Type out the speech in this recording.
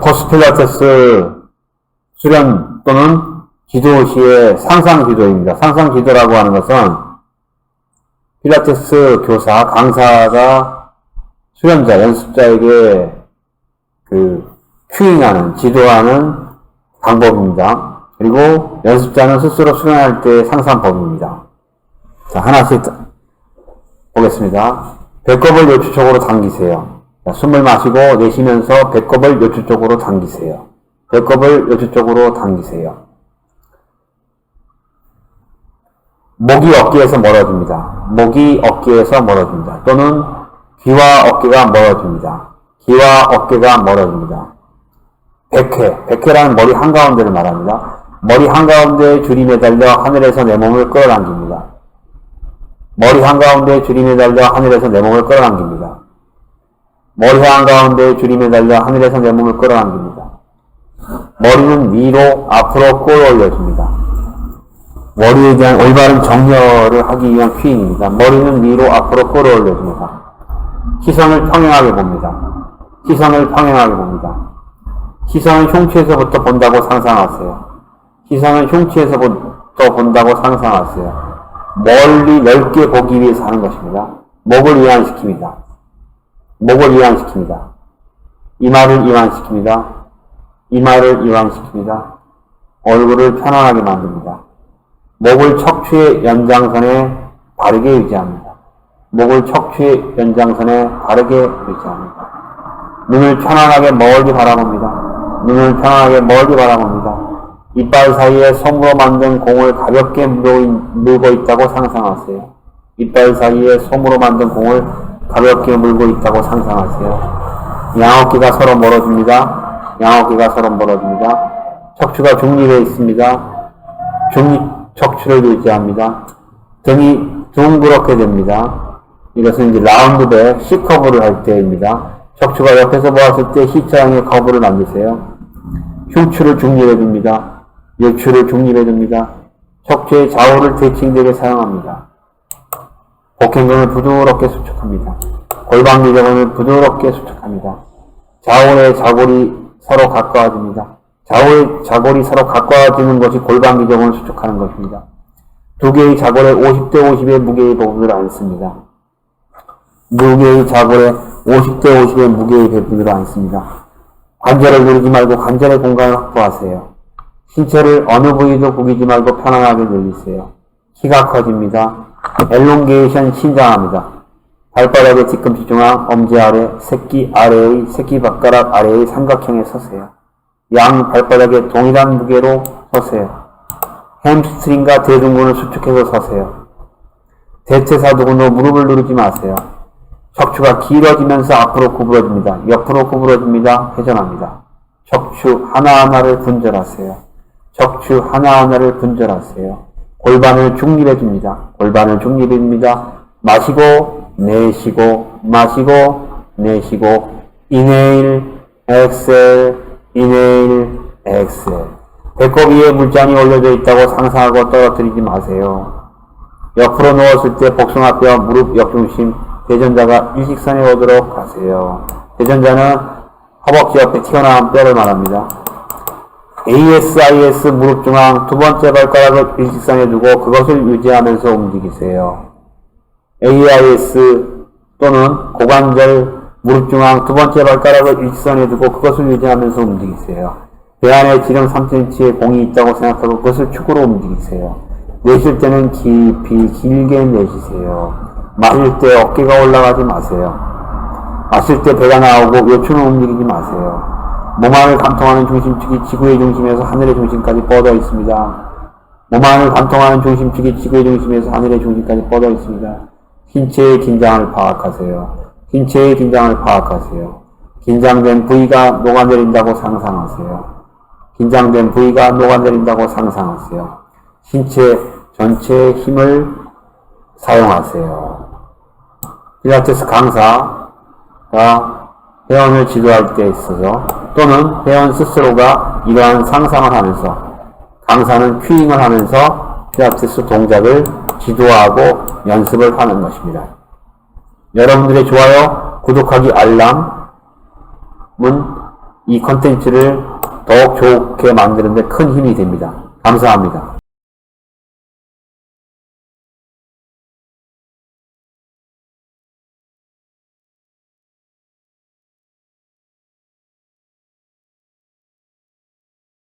포스필라테스 수련 또는 기도 시의 상상 기도입니다. 상상 기도라고 하는 것은 필라테스 교사, 강사가 수련자, 연습자에게 그 큐잉하는, 지도하는 방법입니다. 그리고 연습자는 스스로 수련할 때의 상상법입니다. 자, 하나씩 보겠습니다. 배꼽을 요추 쪽으로 당기세요. 자, 숨을 마시고 내쉬면서 배꼽을 요추 쪽으로 당기세요. 배꼽을 요추 쪽으로 당기세요. 목이 어깨에서 멀어집니다. 목이 어깨에서 멀어집니다. 또는 귀와 어깨가 멀어집니다. 귀와 어깨가 멀어집니다. 백회, 백회라는 머리 한가운데를 말합니다. 머리 한가운데에 줄이 매달려 하늘에서 내 몸을 끌어당깁니다. 머리 한가운데에 줄이 매달려 하늘에서 내 몸을 끌어당깁니다. 머리 한가운데에 줄이 매달려 하늘에서 내 몸을 끌어당깁니다. 머리는 위로 앞으로 끌어올려줍니다. 머리에 대한 올바른 정렬을 하기 위한 퀴잉입니다. 머리는 위로 앞으로 끌어올려줍니다. 시선을 평행하게 봅니다. 시선을 평행하게 봅니다. 시선은 흉추에서부터 본다고 상상하세요. 시선은 흉추에서부터 본다고 상상하세요. 멀리 넓게 보기 위해서 하는 것입니다. 목을 이완시킵니다. 목을 이완시킵니다. 이마를 이완시킵니다. 이마를 이완시킵니다. 얼굴을 편안하게 만듭니다. 목을 척추의 연장선에 바르게 유지합니다. 목을 척추의 연장선에 바르게 유지합니다. 눈을 편안하게 멀리 바라봅니다. 눈을 편안하게 멀리 바라봅니다. 이빨 사이에 솜으로 만든 공을 가볍게 물고 있다고 상상하세요. 이빨 사이에 솜으로 만든 공을 가볍게 물고 있다고 상상하세요. 양어깨가 서로 멀어집니다. 양어깨가 서로 멀어집니다. 척추가 중립해 있습니다. 중립 척추를 유지합니다. 등이 둥그렇게 됩니다. 이것은 이제 라운드백 C커브를 할 때입니다. 척추가 옆에서 보았을 때 C자형의 커브를 만드세요. 흉추를 중립해 줍니다. 역추를 중립해 줍니다. 척추의 좌우를 대칭되게 사용합니다. 복행근을 부드럽게 수축합니다. 골반 미적근을 부드럽게 수축합니다. 좌우의 좌골이 서로 가까워집니다. 좌우의 좌골이 서로 가까워지는 것이 골반 미적근을 수축하는 것입니다. 두 개의 좌골에 50대 50의 무게의 부분을 안습니다. 두 개의 좌골에 50대 50의 무게의 부분을 안습니다. 관절을 누르지 말고 관절의 공간을 확보하세요. 신체를 어느 부위도 구기지 말고 편안하게 늘리세요. 키가 커집니다. 엘롱게이션 신장합니다. 발바닥의 뒤꿈치 중앙, 엄지 아래, 새끼 아래의, 새끼 발가락 아래의 삼각형에 서세요. 양 발바닥에 동일한 무게로 서세요. 햄스트링과 대둔근을 수축해서 서세요. 대퇴사두근으로 무릎을 누르지 마세요. 척추가 길어지면서 앞으로 구부러집니다. 옆으로 구부러집니다. 회전합니다. 척추 하나하나를 분절하세요. 척추 하나하나를 분절하세요. 골반을 중립해 줍니다. 골반을 중립해 줍니다. 마시고 내쉬고 마시고 내쉬고 이네일 엑셀 이네일 엑셀 배꼽 위에 물장이 올려져 있다고 상상하고 떨어뜨리지 마세요. 옆으로 누웠을 때 복숭아뼈 무릎 옆중심 대전자가 일직선에 오도록 하세요. 대전자는 허벅지 옆에 튀어나온 뼈를 말합니다. ASIS 무릎 중앙 두 번째 발가락을 일직선에 두고 그것을 유지하면서 움직이세요. AIS 또는 고관절 무릎 중앙 두 번째 발가락을 일직선에 두고 그것을 유지하면서 움직이세요. 배 안에 지름 3cm의 공이 있다고 생각하고 그것을 축으로 움직이세요. 내쉴 때는 깊이 길게 내쉬세요. 마실 때 어깨가 올라가지 마세요. 마실 때 배가 나오고 요추는 움직이지 마세요. 몸 안을 관통하는 중심축이 지구의 중심에서 하늘의 중심까지 뻗어 있습니다. 몸 안을 관통하는 중심축이 지구의 중심에서 하늘의 중심까지 뻗어 있습니다. 신체의 긴장을 파악하세요. 신체의 긴장을 파악하세요. 긴장된 부위가 녹아내린다고 상상하세요. 긴장된 부위가 녹아내린다고 상상하세요. 신체 전체의 힘을 사용하세요. 필라테스 강사가 회원을 지도할 때 있어서 또는 회원 스스로가 이러한 상상을 하면서 강사는 큐잉을 하면서 필라테스 동작을 지도하고 연습을 하는 것입니다. 여러분들의 좋아요, 구독하기, 알람은 이 컨텐츠를 더욱 좋게 만드는 데 큰 힘이 됩니다. 감사합니다.